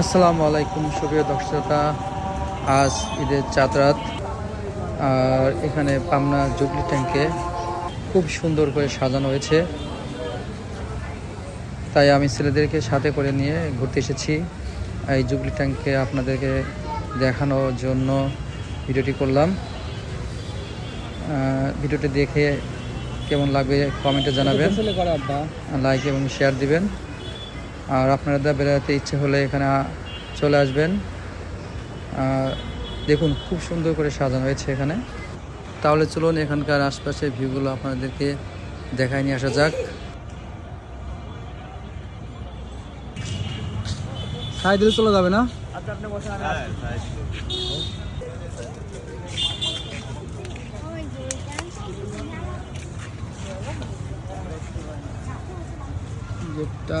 আসসালামু আলাইকুম সুপ্রিয় দর্শকতা আজ ঈদের চাঁদ রাত। আর এখানে পাবনা জুবলি ট্যাঙ্কে খুব সুন্দর করে সাজানো হয়েছে। তাই আমি ছেলেদেরকে সাথে করে নিয়ে ঘুরতে এসেছি। এই জুবলি ট্যাঙ্কে আপনাদেরকে দেখানোর জন্য ভিডিওটি করলাম। ভিডিওটি দেখে কেমন লাগবে কমেন্টে জানাবেন। লাইক এবং শেয়ার দিবেন। আর আপনারা বেড়াতে ইচ্ছে হলে এখানে চলে আসবেন। দেখুন, খুব সুন্দর করে সাজানো হয়েছে এখানে। তাহলে চলুন এখানকার আশপাশের ভিউগুলো আপনাদেরকে দেখায় নিয়ে আসা যাক। খাই দিলে চলে যাবে না? যেটা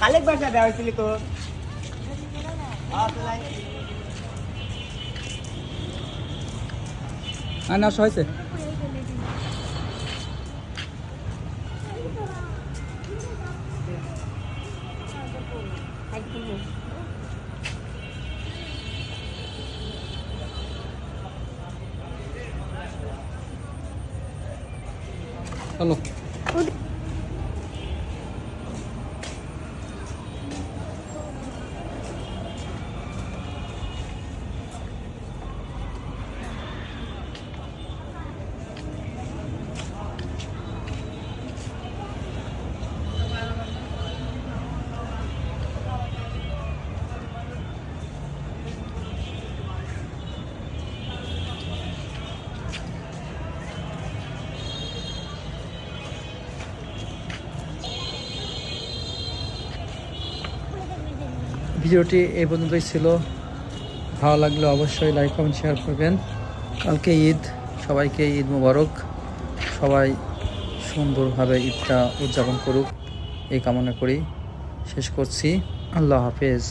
কালেক বাসা দেওয়া হয়েছিল তো। আর না হয়েছে চলো ভিডিওটি এই পর্যন্তই ছিল। ভালো লাগলে অবশ্যই লাইক কমেন্ট শেয়ার করবেন। কালকে ঈদ। সবাইকে ঈদ মুবারক। সবাই সুন্দরভাবে ঈদটা উদযাপন করুক। এই কামনা করি। শেষ করছি। আল্লাহ হাফেজ।